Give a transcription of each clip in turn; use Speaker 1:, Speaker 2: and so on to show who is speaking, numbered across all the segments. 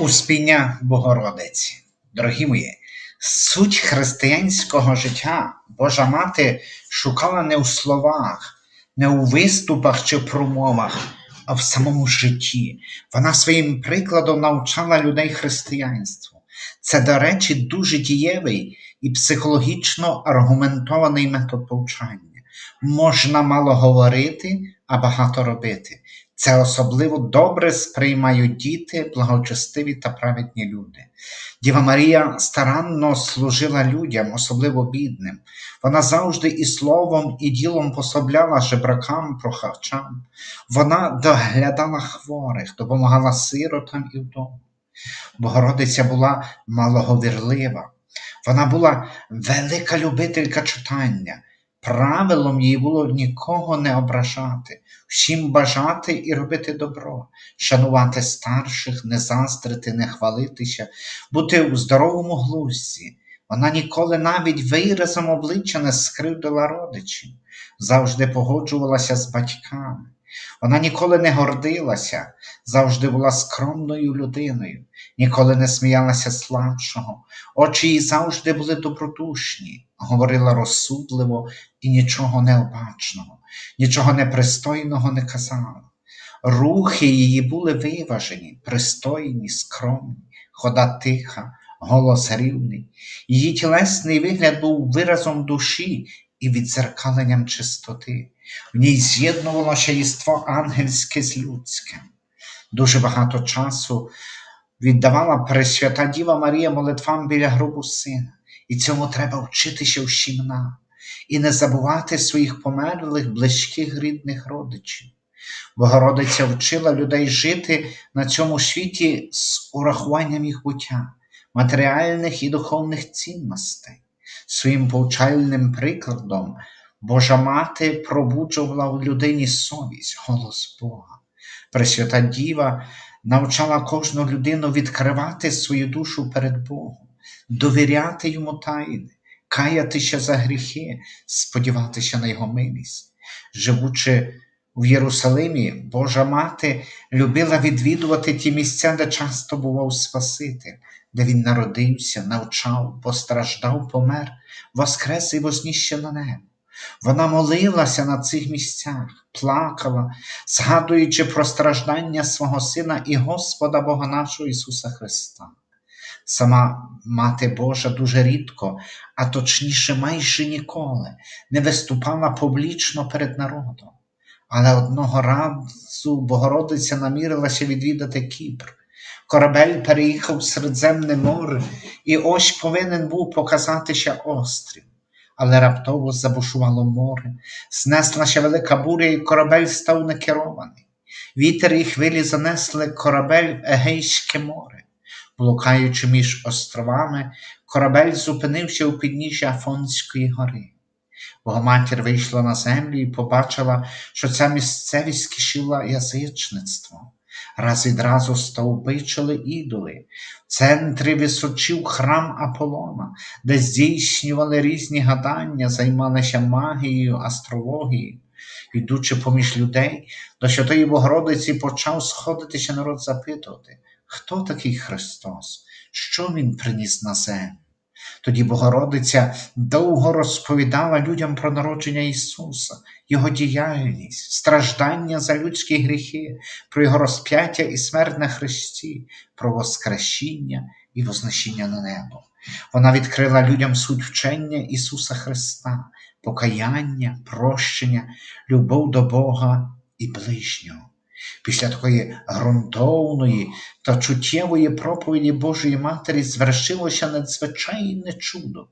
Speaker 1: Успіння Богородиці. Дорогі мої, суть християнського життя Божа Мати шукала не у словах, не у виступах чи промовах, а в самому житті. Вона своїм прикладом навчала людей християнству. Це, до речі, дуже дієвий і психологічно аргументований метод повчання. Можна мало говорити, а багато робити. Це особливо добре сприймають діти, благочестиві та праведні люди. Діва Марія старанно служила людям, особливо бідним. Вона завжди і словом, і ділом пособляла жебракам, прохавчам. Вона доглядала хворих, допомагала сиротам і вдовам. Богородиця була малоговірлива. Вона була велика любителька читання. Правилом їй було нікого не ображати, всім бажати і робити добро, шанувати старших, не заздрити, не хвалитися, бути у здоровому глузді. Вона ніколи навіть виразом обличчя не скривдила родичів, завжди погоджувалася з батьками. Вона ніколи не гордилася, завжди була скромною людиною, ніколи не сміялася слабшого, очі її завжди були добродушні, говорила розсудливо і нічого необачного, нічого непристойного не казала. Рухи її були виважені, пристойні, скромні, хода тиха, голос рівний. Її тілесний вигляд був виразом душі і відзеркаленням чистоти. В ній з'єднувалося єство ангельське з людським. Дуже багато часу віддавала Пресвята Діва Марія молитвам біля гробу сина, і цьому треба вчитися всім нам, і не забувати своїх померлих, близьких рідних родичів. Богородиця вчила людей жити на цьому світі з урахуванням їх буття, матеріальних і духовних цінностей. Своїм повчальним прикладом Божа Мати пробуджувала в людині совість, голос Бога. Пресвята Діва навчала кожну людину відкривати свою душу перед Богом, довіряти йому тайни, каятися за гріхи, сподіватися на Його милість. Живучи в Єрусалимі, Божа Мати любила відвідувати ті місця, де часто бував Спаситель, де він народився, навчав, постраждав, помер, воскрес і возніще на небо. Вона молилася на цих місцях, плакала, згадуючи про страждання свого Сина і Господа Бога нашого Ісуса Христа. Сама Мати Божа дуже рідко, а точніше майже ніколи, не виступала публічно перед народом. Але одного разу Богородиця намірилася відвідати Кіпр. Корабель переїхав в Середземне море і ось повинен був показатися острів. Але раптово забушувало море, знеслася велика буря, і корабель став некерований. Вітер і хвилі занесли корабель в Егейське море. Блукаючи між островами, корабель зупинився у підніжжі Афонської гори. Богоматір вийшла на землю і побачила, що ця місцевість кишила язичництвом. Раз відразу стовбичили ідоли. Центрі височив храм Аполлона, де здійснювали різні гадання, займалися магією, астрологією. Ідучи поміж людей, до Святої Богородиці почав сходитися народ запитувати, хто такий Христос, що Він приніс на землю. Тоді Богородиця довго розповідала людям про народження Ісуса, Його діяльність, страждання за людські гріхи, про Його розп'яття і смерть на Христі, про Воскресіння і вознесіння на небо. Вона відкрила людям суть вчення Ісуса Христа, покаяння, прощення, любов до Бога і ближнього. Після такої ґрунтовної та чуттєвої проповіді Божої Матері звершилося надзвичайне чудо.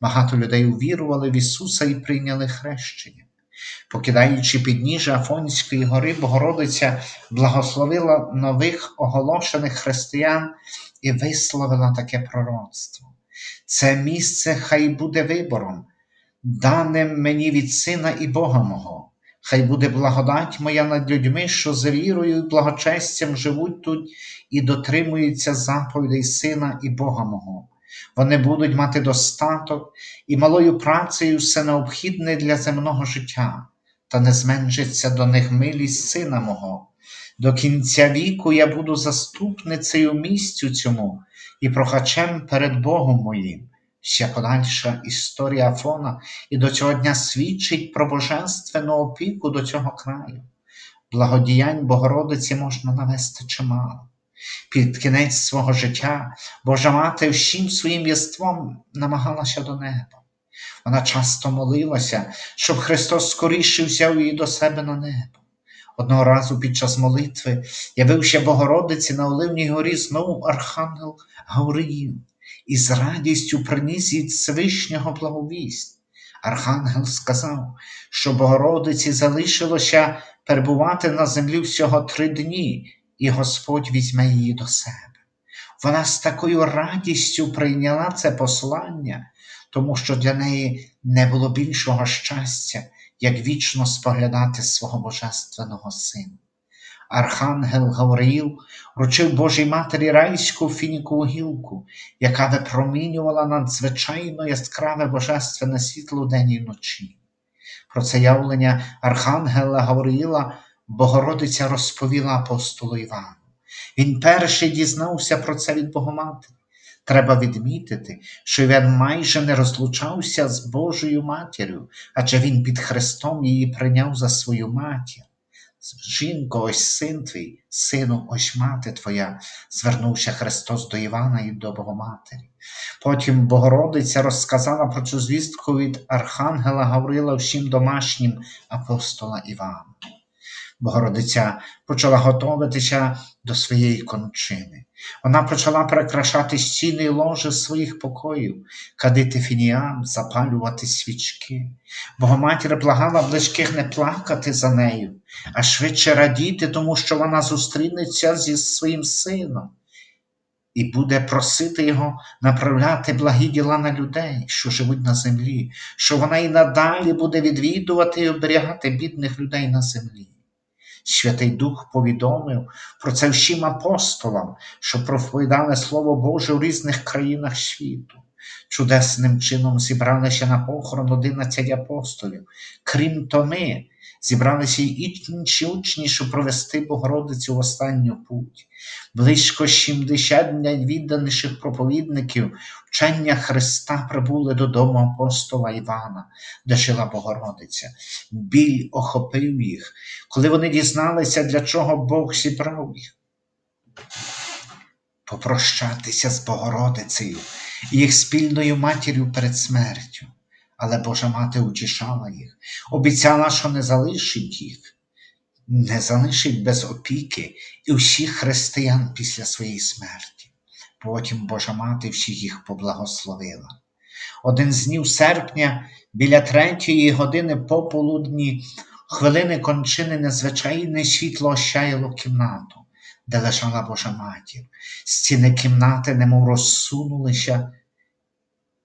Speaker 1: Багато людей увірували в Ісуса і прийняли хрещення. Покидаючи підніжжя Афонської гори, Богородиця благословила нових оголошених християн і висловила таке пророцтво. Це місце хай буде вибором, даним мені від Сина і Бога мого. Хай буде благодать моя над людьми, що з вірою і благочестям живуть тут і дотримуються заповідей Сина і Бога мого. Вони будуть мати достаток і малою працею все необхідне для земного життя, та не зменшиться до них милість Сина мого. До кінця віку я буду заступницею місцю цьому і прохачем перед Богом моїм. Ще подальша історія Афона і до цього дня свідчить про божественну опіку до цього краю. Благодіянь Богородиці можна навести чимало. Під кінець свого життя Божа мати всім своїм єством намагалася до неба. Вона часто молилася, щоб Христос скоріше взяв її до себе на небо. Одного разу під час молитви явився Богородиці на Оливній горі знову архангел Гавриїл і з радістю приніс від Всевишнього благовість. Архангел сказав, що Богородиці залишилося перебувати на землі всього три дні, і Господь візьме її до себе. Вона з такою радістю прийняла це послання, тому що для неї не було більшого щастя, як вічно споглядати свого Божественного Сина. Архангел Гавриїл вручив Божій Матері райську фінікову гілку, яка випромінювала надзвичайно яскраве божественне світло день і вночі. Про це явлення Архангела Гавриїла Богородиця розповіла апостолу Івану. Він перший дізнався про це від Богоматері. Треба відмітити, що він майже не розлучався з Божою матір'ю, адже він під Христом її прийняв за свою матір. Жінко, ось син твій, сину, ось мати твоя, звернувся Христос до Івана і до Богоматері. Потім Богородиця розказала про цю звістку від Архангела Гаврила всім домашнім апостола Івана. Богородиця почала готуватися до своєї кончини. Вона почала прикрашати стіни й ложі своїх покоїв, кадити фініам, запалювати свічки. Богоматір благала близьких не плакати за нею, а швидше радіти, тому що вона зустрінеться зі своїм сином і буде просити його направляти благі діла на людей, що живуть на землі, що вона і надалі буде відвідувати і оберігати бідних людей на землі. Святий Дух повідомив про це всім апостолам, що проповідали Слово Боже у різних країнах світу. Чудесним чином зібралися на похорон 11 апостолів. Крім томи, зібралися й інші учні, щоб провести Богородицю в останню путь. Близько 70 найвідданіших проповідників вчення Христа прибули додому апостола Івана, де жила Богородиця. Біль охопив їх, коли вони дізналися, для чого Бог зібрав їх. Попрощатися з Богородицею і їх спільною матір'ю перед смертю. Але Божа мати утішала їх, обіцяла, що не залишить їх, не залишить без опіки і всіх християн після своєї смерті. Потім Божа мати всіх їх поблагословила. Один з днів серпня, біля третьої години пополудні, хвилини кончини незвичайне світло ощаяло кімнату, де лежала Божа матір. Стіни кімнати немов розсунулися,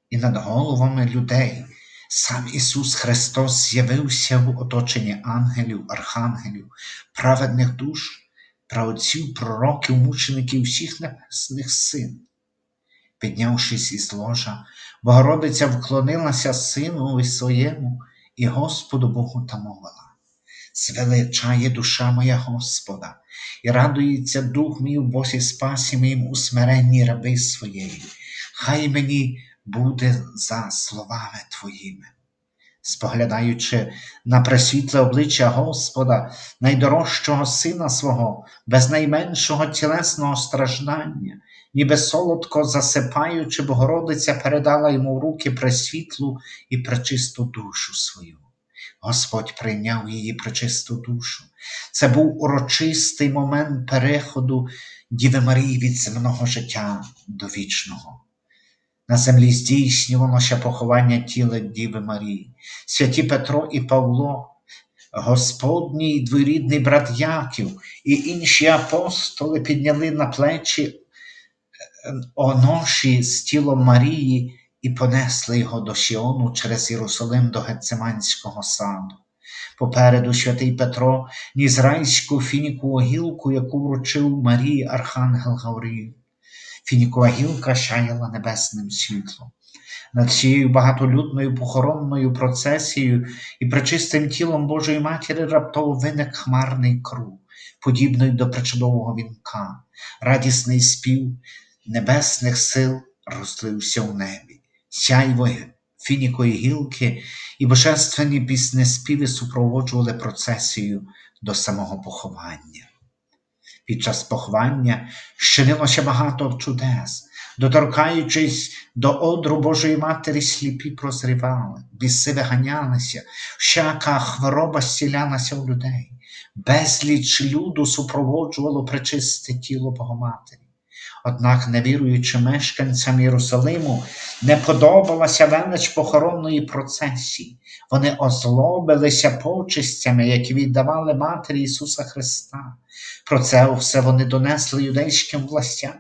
Speaker 1: і над головами людей сам Ісус Христос з'явився в оточенні ангелів, архангелів, праведних душ, праотців, пророків, мучеників всіх небесних син. Піднявшись із ложа, Богородиця вклонилася Синові своєму і Господу Богу та мовила. Звеличає душа моя Господа, і радується дух мій у Бозі спасі моїм у смиренні раби своєї. Хай мені буде за словами Твоїми. Споглядаючи на пресвітле обличчя Господа, найдорожчого Сина свого, без найменшого тілесного страждання, ніби солодко засипаючи, Богородиця передала йому в руки пресвітлу і пречисту душу свою. Господь прийняв її пречисту душу. Це був урочистий момент переходу Діви Марії від земного життя до вічного. На землі здійснювалося поховання тіла Діви Марії, святі Петро і Павло, Господній двоюрідний брат Яків і інші апостоли підняли на плечі оноші з тілом Марії і понесли його до Сіону через Єрусалим до Гецеманського саду. Попереду святий Петро ніс райську фінікову гілку, яку вручив Марії Архангел Гавриїл. Фінікова гілка шаяла небесним світлом. Над цією багатолюдною похоронною процесією і пречистим тілом Божої Матері раптово виник хмарний круг, подібною до причудового вінка, радісний спів небесних сил розлився в небі, сяйво фінікої гілки і божественні піснеспіви супроводжували процесію до самого поховання. Під час поховання щинилося багато чудес, доторкаючись до одру Божої Матері, сліпі прозрівали, біси виганялися, всяка хвороба зцілялася у людей, безліч люду супроводжувало пречисте тіло Богоматері. Однак невіруючим мешканцям Єрусалиму не подобалася велич похоронної процесії. Вони озлобилися почистями, які віддавали Матері Ісуса Христа. Про це все вони донесли юдейським властям.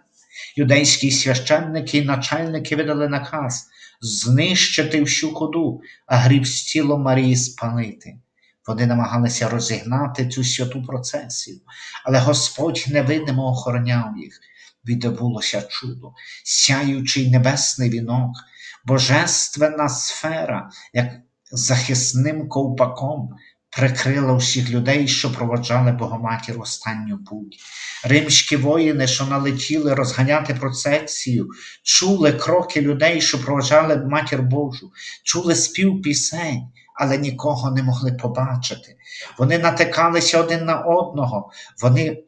Speaker 1: Юдейські священники і начальники видали наказ знищити всю ходу, а гріб з тілом Марії спалити. Вони намагалися розігнати цю святу процесію, але Господь невидимо охороняв їх. Відбулося чудо, сяючий небесний вінок, божественна сфера, як захисним ковпаком, прикрила всіх людей, що проводжали Богоматір останню путь. Римські воїни, що налетіли розганяти процесію, чули кроки людей, що проводжали Матір Божу, чули спів пісень, але нікого не могли побачити. Вони натикалися один на одного, вони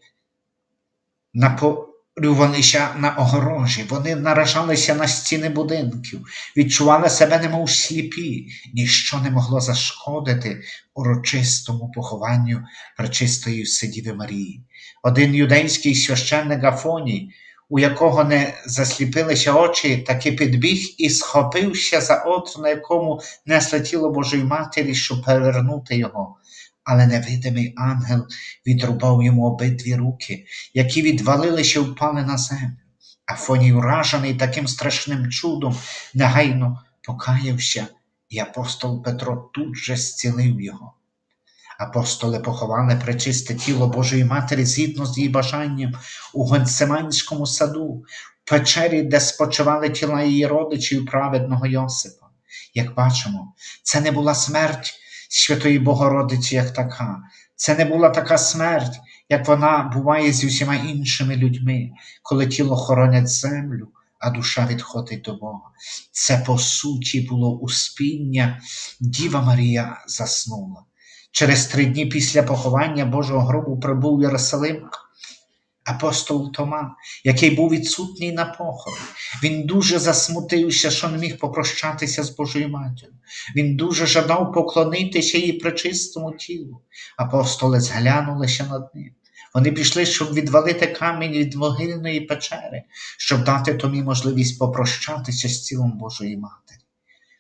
Speaker 1: напорювалися на огорожі, вони наражалися на стіни будинків, відчували себе немов сліпі, ніщо не могло зашкодити урочистому похованню пречистої Вседіви Марії. Один юдейський священник Афоній, у якого не засліпилися очі, таки підбіг і схопився за отр, на якому несло тіло Божої Матері, щоб перевернути його. Але невидимий ангел відрубав йому обидві руки, які відвалилися і впали на землю. Афоній, уражений таким страшним чудом, негайно покаявся, і апостол Петро тут же зцілив його. Апостоли поховали пречисте тіло Божої Матері згідно з її бажанням у Гонцеманському саду, в печері, де спочивали тіла її родичів праведного Йосипа. Як бачимо, це не була смерть Святої Богородиці як така, це не була така смерть, як вона буває з усіма іншими людьми, коли тіло хоронять землю, а душа відходить до Бога. Це, по суті, було успіння, Діва Марія заснула. Через три дні після поховання Божого гробу прибув Єрусалим апостол Тома, який був відсутній на похороні. Він дуже засмутився, що не міг попрощатися з Божою матір'ю. Він дуже жадав поклонитися її пречистому тілу. Апостоли зглянулися над ним. Вони пішли, щоб відвалити камінь від могильної печери, щоб дати Томі можливість попрощатися з тілом Божої Матері.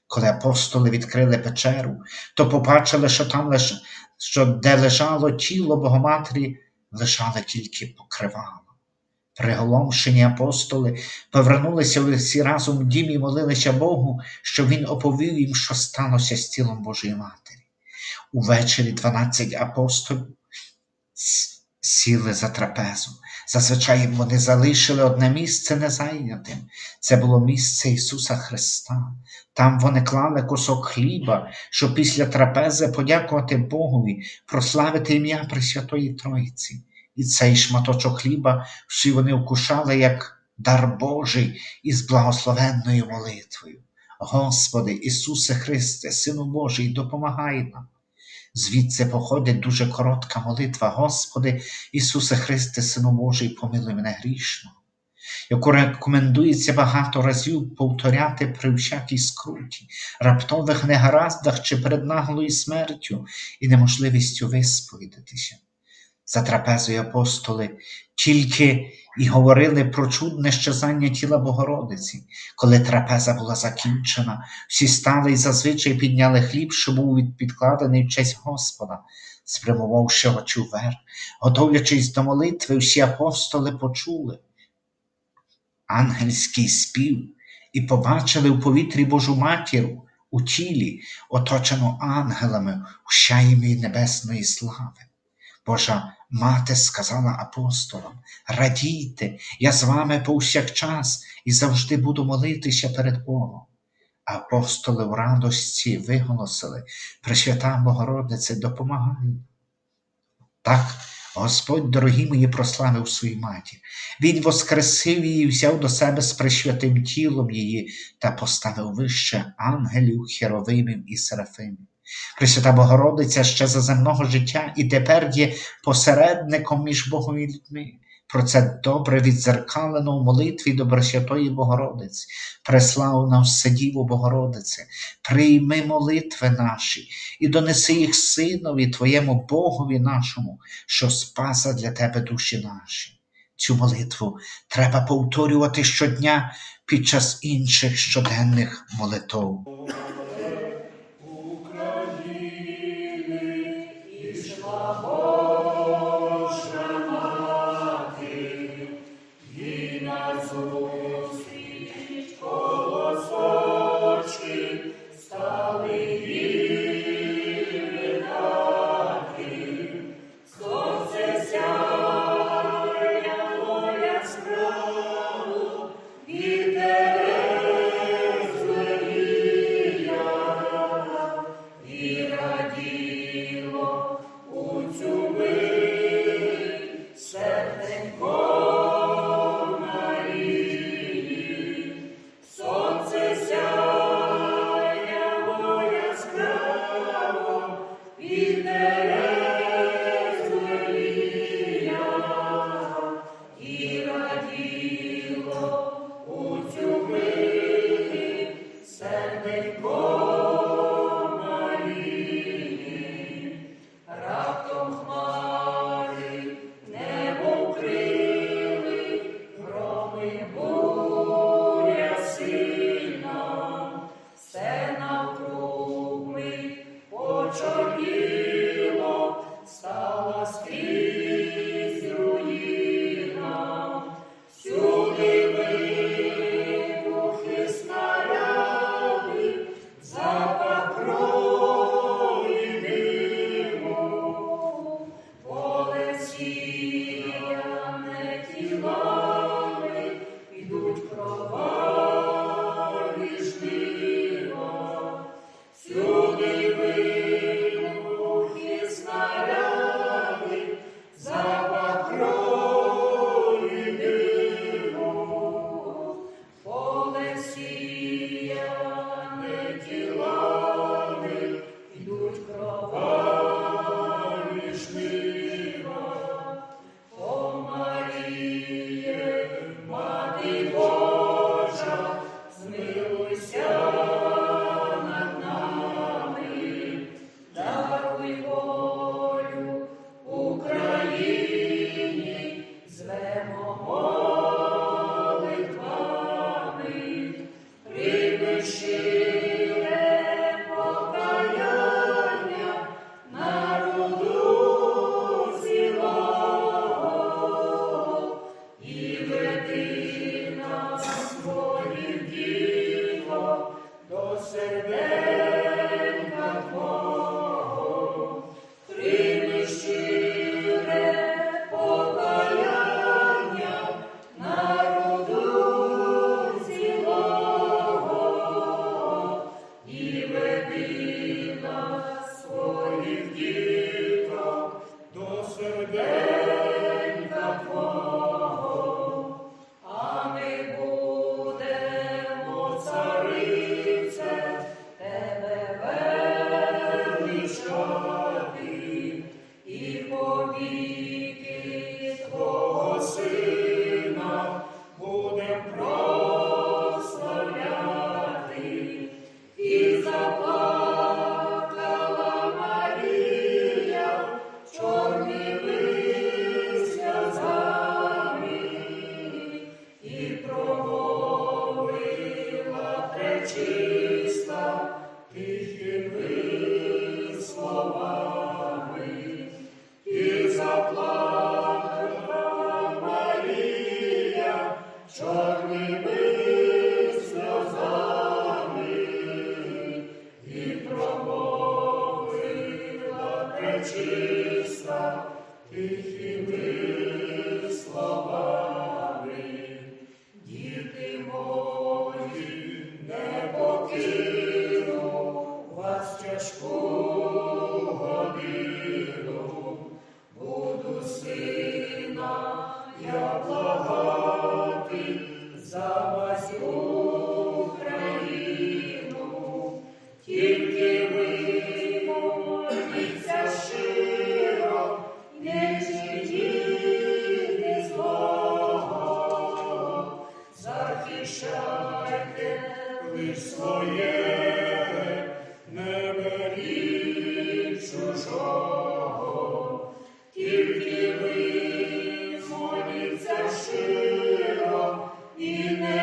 Speaker 1: Коли апостоли відкрили печеру, то побачили, що там лиш... що де лежало тіло Богоматері, лежали тільки покривало. Приголомшені апостоли повернулися всі разом в дім і молилися Богу, щоб він оповів їм, що сталося з тілом Божої Матері. Увечері дванадцять апостолів сіли за трапезу. Зазвичай вони залишили одне місце незайнятим. Це було місце Ісуса Христа. Там вони клали кусок хліба, щоб після трапези подякувати Богові, прославити ім'я Пресвятої Троїці. І цей шматочок хліба всі вони вкушали як дар Божий із благословенною молитвою. Господи, Ісусе Христе, Сину Божий, допомагай нам. Звідси походить дуже коротка молитва, Господи, Ісусе Христе, Сину Божий, помилуй мене грішно, яку рекомендується багато разів повторяти при всякій скруті, раптових негараздах чи перед наглою смертю і неможливістю висповідатися. За трапезою апостоли тільки і говорили про чудне щезання тіла Богородиці. Коли трапеза була закінчена, всі стали і зазвичай підняли хліб, що був підкладений в честь Господа, спрямувавши очі вверх, готовлячись до молитви, всі апостоли почули ангельський спів і побачили в повітрі Божу матір у тілі, оточену ангелами у щаємі небесної слави. Божа мати сказала апостолам: радійте, я з вами повсякчас і завжди буду молитися перед Богом. Апостоли в радості виголосили, Пресвята Богородице, допомагай. Так
Speaker 2: Господь, дорогі мої, прославив свою матір. Він воскресив її, взяв до себе з присвятим тілом її та поставив вище ангелів, херовимів і серафимів. Пресвята Богородиця ще за земного життя і тепер є посередником між Богом і людьми. Про це добре відзеркалено в молитві до Пресвятої Богородиці. Преславна вседіву Богородице, прийми молитви наші і донеси їх Синові, Твоєму Богові нашому, що спаса для Тебе душі наші. Цю молитву треба повторювати щодня під час інших щоденних молитов.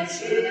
Speaker 2: Не